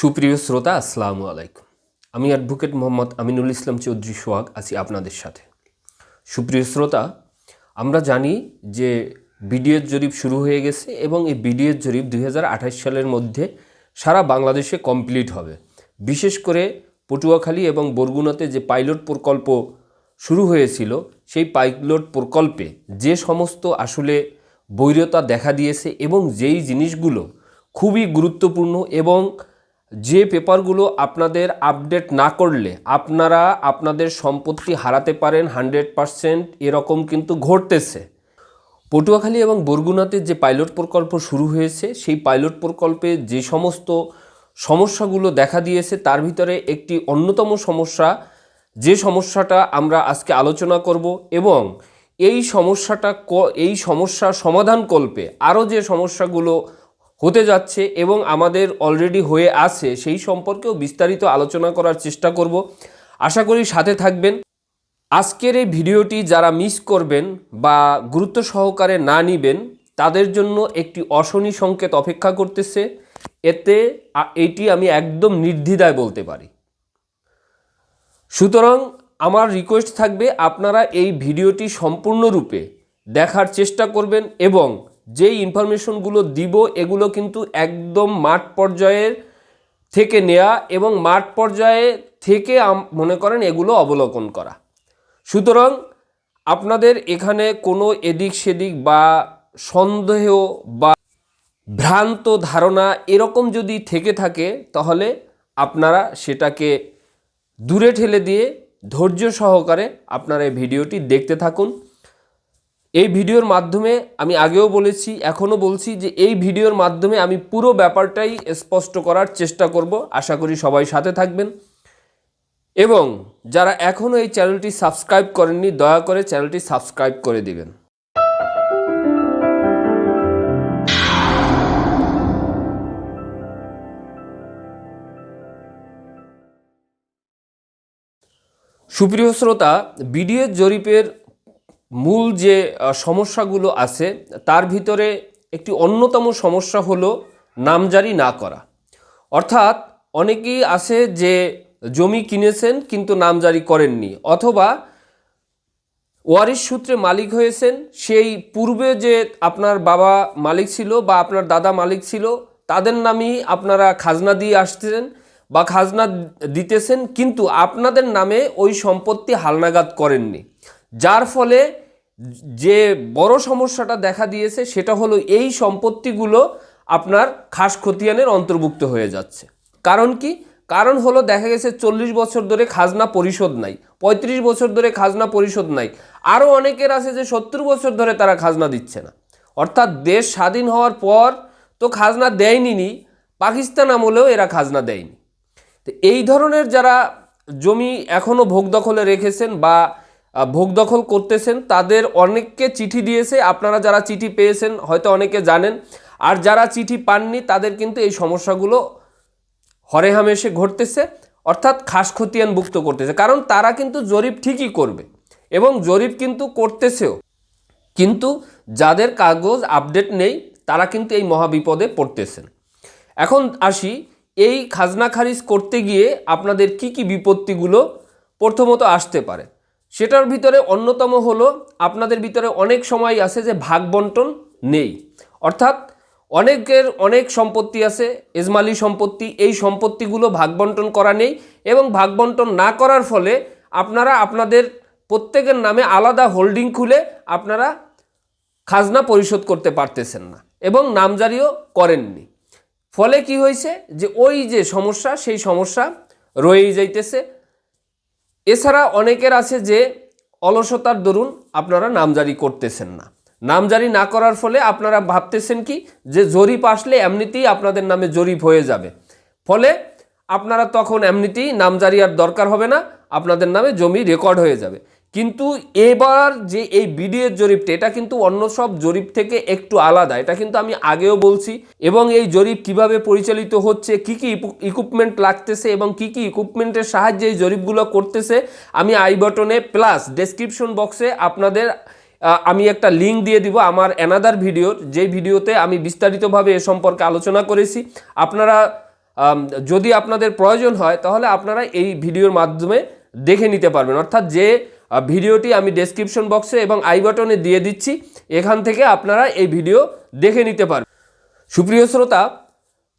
সুপ্রিয় শ্রোতা, আসসালামু আলাইকুম। আমি অ্যাডভোকেট মোহাম্মদ আমিনুল ইসলাম চৌধুরী সোহাগ, আছি আপনাদের সাথে। সুপ্রিয় শ্রোতা, আমরা জানি যে বিডিএর জরিপ শুরু হয়ে গেছে এবং এই বিডিএর জরিপ দুই হাজার আঠাশ সালের মধ্যে সারা বাংলাদেশে কমপ্লিট হবে। বিশেষ করে পটুয়াখালী এবং বরগুনাতে যে পাইলট প্রকল্প শুরু হয়েছিল, সেই পাইলট প্রকল্পে যে সমস্ত আসলে বৈরতা দেখা দিয়েছে এবং যেই জিনিসগুলো খুবই গুরুত্বপূর্ণ এবং যে পেপারগুলো আপনাদের আপডেট না করলে আপনারা আপনাদের সম্পত্তি হারাতে পারেন হান্ড্রেড পারসেন্ট, এরকম কিন্তু ঘটতেছে। পটুয়াখালী এবং বরগুনাতে যে পাইলট প্রকল্প শুরু হয়েছে, সেই পাইলট প্রকল্পে যে সমস্ত সমস্যাগুলো দেখা দিয়েছে, তার ভিতরে একটি অন্যতম সমস্যা, যে সমস্যাটা আমরা আজকে আলোচনা করব এবং এই সমস্যাটা এই সমস্যার সমাধান কল্পে আরও যে সমস্যাগুলো হতে যাচ্ছে এবং আমাদের অলরেডি হয়ে আছে, সেই সম্পর্কেও বিস্তারিত আলোচনা করার চেষ্টা করব। আশা করি সাথে থাকবেন। আজকের এই ভিডিওটি যারা মিস করবেন বা গুরুত্ব সহকারে না নিবেন, তাদের জন্য একটি অশনি সংকেত অপেক্ষা করতেছে। এতে এটি আমি একদম নির্দ্বিধায় বলতে পারি। সুতরাং আমার রিকোয়েস্ট থাকবে আপনারা এই ভিডিওটি সম্পূর্ণরূপে দেখার চেষ্টা করবেন এবং যেই ইনফরমেশনগুলো দিব, এগুলো কিন্তু একদম মাঠ পর্যায়ের থেকে নেয়া এবং মাঠ পর্যায়ে থেকে মনে করেন এগুলো অবলোকন করা। সুতরাং আপনাদের এখানে কোনো এদিক সেদিক বা সন্দেহ বা ভ্রান্ত ধারণা এরকম যদি থেকে থাকে, তাহলে আপনারা সেটাকে দূরে ঠেলে দিয়ে ধৈর্য সহকারে আপনারা এই ভিডিওটি দেখতে থাকুন। এই ভিডিওর মাধ্যমে আমি আগেও বলেছি, এখনও বলছি যে এই ভিডিওর মাধ্যমে আমি পুরো ব্যাপারটাই স্পষ্ট করার চেষ্টা করব। আশা করি সবাই সাথে থাকবেন। এবং যারা এখনও এই চ্যানেলটি সাবস্ক্রাইব করেননি, দয়া করে চ্যানেলটি সাবস্ক্রাইব করে দিবেন। সুপ্রিয় শ্রোতা বিডিএর জরিপের মূল যে সমস্যাগুলো আছে, তার ভিতরে একটি অন্যতম সমস্যা হলো নামজারি না করা। অর্থাৎ অনেকেই আছে যে জমি কিনেছেন কিন্তু নামজারি করেননি, অথবা ওয়ারিশ সূত্রে মালিক হয়েছেন, সেই পূর্বে যে আপনার বাবা মালিক ছিল বা আপনার দাদা মালিক ছিল, তাদের নামেই আপনারা খাজনা দিয়ে আসতেছেন বা খাজনা দিতেছেন, কিন্তু আপনাদের নামে ওই সম্পত্তি হালনাগাদ করেননি। যার ফলে যে বড় সমস্যাটা দেখা দিয়েছে, সেটা হলো এই সম্পত্তিগুলো আপনার খাস খতিয়ানের অন্তর্ভুক্ত হয়ে যাচ্ছে। কারণ কি? কারণ হলো দেখা গেছে চল্লিশ বছর ধরে খাজনা পরিশোধ নাই, পঁয়ত্রিশ বছর ধরে খাজনা পরিশোধ নাই। আরও অনেকের আছে যে সত্তর বছর ধরে তারা খাজনা দিচ্ছে না। অর্থাৎ দেশ স্বাধীন হওয়ার পর তো খাজনা দেয়নি নি, পাকিস্তান আমলেও এরা খাজনা দেয়নি। তো এই ধরনের যারা জমি এখনও ভোগ দখলে রেখেছেন বা ভোগ দখল করতেছেন, তাদের অনেককে চিঠি দিয়েছে। আপনারা যারা চিঠি পেয়েছেন, হয়তো অনেকে জানেন। আর যারা চিঠি পাননি, তাদের কিন্তু এই সমস্যাগুলো হরে হামেশে ঘটতেছে, অর্থাৎ খাস খতিয়ানভুক্ত করতেছে। কারণ তারা কিন্তু জরিপ ঠিকই করবে এবং জরিপ কিন্তু করতেছেও। কিন্তু যাদের কাগজ আপডেট নেই, তারা কিন্তু এই মহাবিপদে পড়তেছেন। এখন আসি এই খাজনা খারিজ করতে গিয়ে আপনাদের কি কি বিপত্তিগুলো প্রথমত আসতে পারে। সেটার ভিতরে অন্যতম হলো আপনাদের ভিতরে অনেক সময় আছে যে ভাগ বন্টন নেই। অর্থাৎ অনেকের অনেক সম্পত্তি আছে, এজমালি সম্পত্তি, এই সম্পত্তিগুলো ভাগ বন্টন করা নেই এবং ভাগ বন্টন না করার ফলে আপনারা আপনাদের প্রত্যেকের নামে আলাদা হোল্ডিং খুলে আপনারা খাজনা পরিশোধ করতে পারতেছেন না এবং নামজারিও করেননি। ফলে কি হয়েছে যে ওই যে সমস্যা, সেই সমস্যা রয়েই যাইতেছে। এছাড়া অনেকের আছে যে অলসতার দরুন আপনারা নামজারি করতেছেন না। নামজারি না করার ফলে আপনারা ভাবতেছেন কি যে জরিপ আসলে এমনিতেই আপনাদের নামে জরিপ হয়ে যাবে। ফলে আপনারা তখন এমনিতেই নামজারি আর দরকার হবে না, আপনাদের নামে জমি রেকর্ড হয়ে যাবে। কিন্তু এবার যে এই বিডিএর জরিপটা, এটা কিন্তু অন্য সব জরিপ থেকে একটু আলাদা। এটা কিন্তু আমি আগেও বলছি। এবং এই জরিপ কীভাবে পরিচালিত হচ্ছে, কি কি ইকুইপমেন্ট লাগতেছে এবং কি কি ইকুইপমেন্টের সাহায্যে এই জরিপগুলো করতেছে, আমি আই বটনে প্লাস ডেসক্রিপশন বক্সে আপনাদের আমি একটা লিঙ্ক দিয়ে দিব আমার অ্যানাদার ভিডিওর যে ভিডিওতে আমি বিস্তারিতভাবে এ সম্পর্কে আলোচনা করেছি। আপনারা যদি আপনাদের প্রয়োজন হয়, তাহলে আপনারা এই ভিডিওর মাধ্যমে দেখে নিতে পারবেন। অর্থাৎ যে ভিডিওটি আমি ডেসক্রিপশন বক্সে এবং আই বাটনে দিয়ে দিচ্ছি। এখান থেকে আপনারা এই ভিডিও দেখে নিতে পারবেন। সুপ্রিয় শ্রোতা,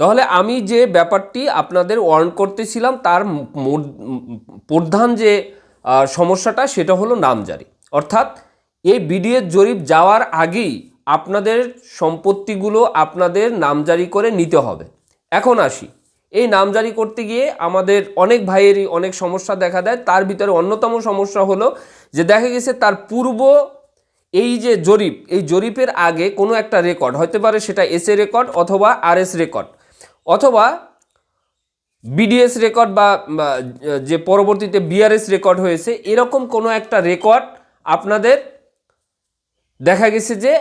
তাহলে আমি যে ব্যাপারটি আপনাদের ওয়ার্ন করতেছিলাম, তার প্রধান যে সমস্যাটা সেটা হলো নামজারি। অর্থাৎ এই বিডিএর জরিপ যাওয়ার আগেই আপনাদের সম্পত্তিগুলো আপনাদের নামজারি করে নিতে হবে। এখন আসি। এই নামজারি করতে গিয়ে আমাদের অনেক ভাইয়েরই অনেক সমস্যা দেখা দেয়। তার ভিতরে অন্যতম সমস্যা হলো যে দেখা গেছে তার পূর্ব এই যে জরিপ এই জরিপের আগে কোনো একটা রেকর্ড হতে পারে সেটা এস এ রেকর্ড অথবা আর এস রেকর্ড অথবা বিডিএস রেকর্ড বা বা, যে পরবর্তীতে বিআরএস রেকর্ড হয়েছে এরকম কোনো একটা রেকর্ড আপনাদের দেখা গেছে যে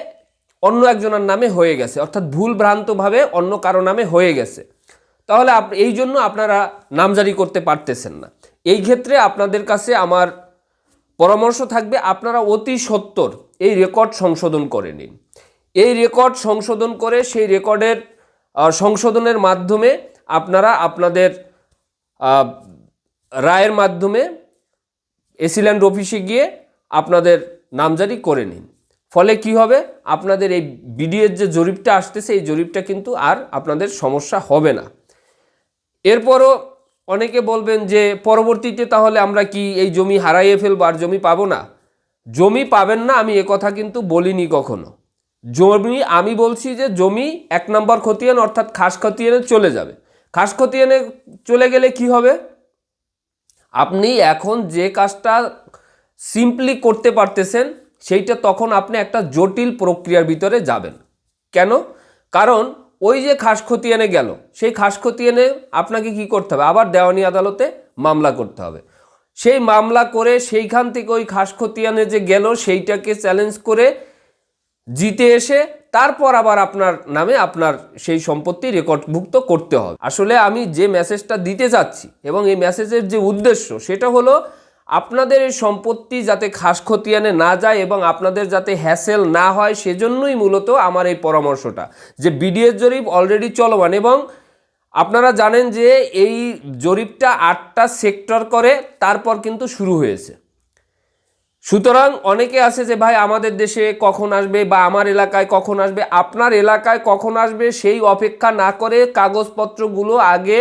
অন্য একজনের নামে হয়ে গেছে অর্থাৎ ভুল ভ্রান্তভাবে অন্য কারও নামে হয়ে গেছে। তাহলে এই জন্য আপনারা নামজারি করতে পারতেছেন না। এই ক্ষেত্রে আপনাদের কাছে আমার পরামর্শ থাকবে, আপনারা অতি সত্বর এই রেকর্ড সংশোধন করে নিন। এই রেকর্ড সংশোধন করে সেই রেকর্ডের সংশোধনের মাধ্যমে আপনারা আপনাদের রায়ের মাধ্যমে এসিল্যান্ড অফিসে গিয়ে আপনাদের নামজারি করে নিন। ফলে কি হবে? আপনাদের এই বিডিএর যে জরিপটা আসতেছে, এই জরিপটা কিন্তু আর আপনাদের সমস্যা হবে না। এরপরও অনেকে বলবেন যে পরবর্তীতে তাহলে আমরা কি এই জমি হারাইয়ে ফেলব আর জমি পাবো না? জমি পাবেন না, আমি কথা কিন্তু বলিনি কখনো। জমি, আমি বলছি যে জমি এক নম্বর খতিয়ান, অর্থাৎ খাস খতিয়ানে চলে যাবে। খাস খতিয়ানে চলে গেলে কি হবে? আপনি এখন যে কাজটা সিম্পলি করতে পারতেছেন, সেইটা তখন আপনি একটা জটিল প্রক্রিয়ার ভিতরে যাবেন। কেন? কারণ ওই যে খাস খতিয়ানে গেল, সেই খাস খতিয়ানে আপনাকে কি করতে হবে? আবার দেওয়ানি আদালতে মামলা করতে হবে। সেই মামলা করে সেইখান থেকে ওই খাস খতিয়ানে যে গেল, সেইটাকে চ্যালেঞ্জ করে জিতে এসে তারপর আবার আপনার নামে আপনার সেই সম্পত্তি রেকর্ডভুক্ত করতে হবে। আসলে আমি যে মেসেজটা দিতে চাচ্ছি এবং এই মেসেজের যে উদ্দেশ্য, সেটা হলো আপনাদের এই সম্পত্তি যাতে খাস খতিয়ানে না যায় এবং আপনাদের যাতে হ্যাসেল না হয়, সেজন্যই মূলত আমার এই পরামর্শটা যে বিডিএস জরিপ অলরেডি চলমান এবং আপনারা জানেন যে এই জরিপটা আটটা সেক্টর করে, তারপর কিন্তু শুরু হয়েছে। সুতরাং অনেকে আছে যে, ভাই, আমাদের দেশে কখন আসবে বা আমার এলাকায় কখন আসবে? আপনার এলাকায় কখন আসবে, সেই অপেক্ষা না করে কাগজপত্রগুলো আগে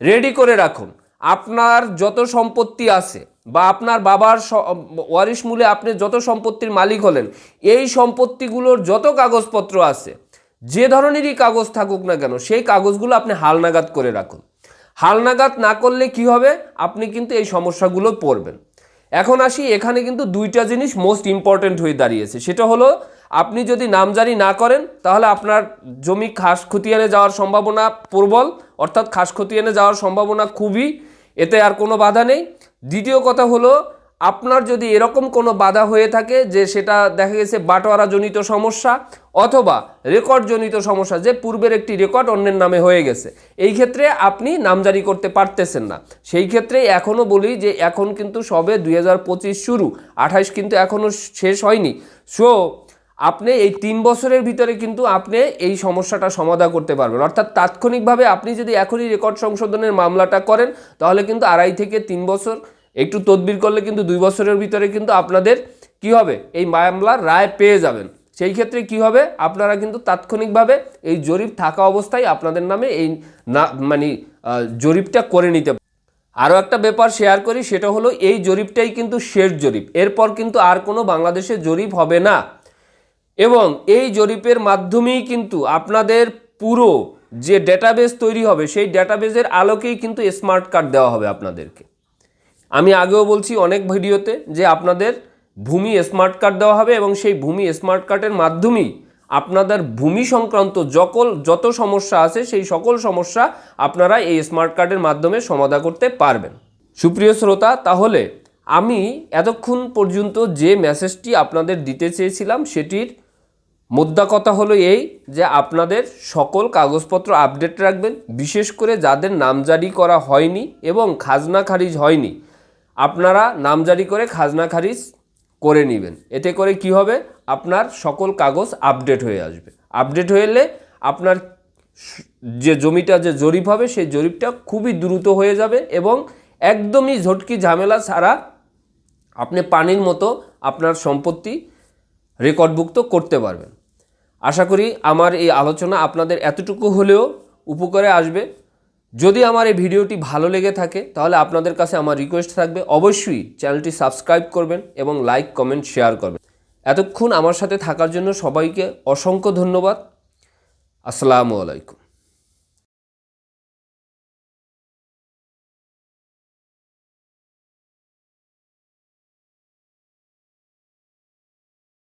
রেডি করে রাখুন। আপনার যত সম্পত্তি আছে বা আপনার বাবার ওয়ারিশ মূলে আপনি যত সম্পত্তির মালিক হলেন, এই সম্পত্তিগুলোর যত কাগজপত্র আছে, যে ধরনেরই কাগজ থাকুক না কেন, সেই কাগজগুলো আপনি হালনাগাদ করে রাখুন। হালনাগাদ না করলে কি হবে? আপনি কিন্তু এই সমস্যাগুলো পড়বেন। এখন আসি, এখানে কিন্তু দুইটা জিনিস মোস্ট ইম্পর্ট্যান্ট হয়ে দাঁড়িয়েছে। সেটা হলো, আপনি যদি নামজারি না করেন, তাহলে আপনার জমি খাস খতিয়ানে যাওয়ার সম্ভাবনা প্রবল, অর্থাৎ খাস খতিয়ানে যাওয়ার সম্ভাবনা খুবই এতে আর কোনো বাধা নেই। দ্বিতীয় কথা হলো, আপনার যদি এরকম কোনো বাধা হয়ে থাকে যে সেটা দেখা গেছে বাটোয়ারা জনিত সমস্যা অথবা রেকর্ড জনিত সমস্যা, যে পূর্বের একটি রেকর্ড অন্যের নামে হয়ে গেছে, এই ক্ষেত্রে আপনি নামজারি করতে পারতেছেন না। সেই ক্ষেত্রে এখনও বলি যে এখন কিন্তু সবে দু হাজার পঁচিশ শুরু আঠাইশ কিন্তু এখনও শেষ হয়নি। সো আপনি এই তিন বছরের ভিতরে কিন্তু আপনি এই সমস্যাটা সমাধান করতে পারবেন। অর্থাৎ তাৎক্ষণিকভাবে আপনি যদি এখনই রেকর্ড সংশোধনের মামলাটা করেন, তাহলে কিন্তু আড়াই থেকে তিন বছর, একটু তদবির করলে কিন্তু দুই বছরের ভিতরে কিন্তু আপনাদের কি হবে? এই মামলার রায় পেয়ে যাবেন। সেই ক্ষেত্রে কি হবে? আপনারা কিন্তু তাৎক্ষণিকভাবে এই জরিপ থাকা অবস্থায় আপনাদের নামে এই না মানে জরিপটা করে নিতে আরও একটা ব্যাপার শেয়ার করি, সেটা হলো এই জরিপটাই কিন্তু শেষ জরিপ। এরপর কিন্তু আর কোনো বাংলাদেশে জরিপ হবে না। এবং এই জরিপের মাধ্যমেই কিন্তু আপনাদের পুরো যে ডেটাবেস তৈরি হবে, সেই ডেটাবেসের আলোকেই কিন্তু স্মার্ট কার্ড দেওয়া হবে আপনাদেরকে। আমি আগেও বলছি অনেক ভিডিওতে যে আপনাদের ভূমি স্মার্ট কার্ড দেওয়া হবে এবং সেই ভূমি স্মার্ট কার্ডের মাধ্যমেই আপনাদের ভূমি সংক্রান্ত যকল, যত সমস্যা আছে, সেই সকল সমস্যা আপনারা এই স্মার্ট কার্ডের মাধ্যমে সমাধা করতে পারবেন। সুপ্রিয় শ্রোতা, তাহলে আমি এতক্ষণ পর্যন্ত যে মেসেজটি আপনাদের দিতে চেয়েছিলাম, সেটির মুদ্রা কথা হলো এই যে আপনাদের সকল কাগজপত্র আপডেট রাখবেন, বিশেষ করে যাদের নামজারি করা হয়নি এবং খাজনা খারিজ হয়নি, আপনারা নামজারি করে খাজনা খারিজ করে নেবেন। এতে করে কি হবে? আপনার সকল কাগজ আপডেট হয়ে আসবে। আপডেট এলে আপনার যে জমিটা যে জরিপ হবে, সেই জরিপটা খুবই দ্রুত হয়ে যাবে এবং একদমই ঝটকি ঝামেলা ছাড়া আপনি পানির মতো আপনার সম্পত্তি রেকর্ডভুক্ত করতে পারবেন। আশা করি আমার এই আলোচনা আপনাদের এতটুকু হলেও উপকারে আসবে। যদি আমার এই ভিডিওটি ভালো লেগে থাকে, তাহলে আপনাদের কাছে আমার রিকোয়েস্ট থাকবে, অবশ্যই চ্যানেলটি সাবস্ক্রাইব করবেন এবং লাইক কমেন্ট শেয়ার করবেন। এতক্ষণ আমার সাথে থাকার জন্য সবাইকে অসংখ্য ধন্যবাদ। আসসালামু আলাইকুম।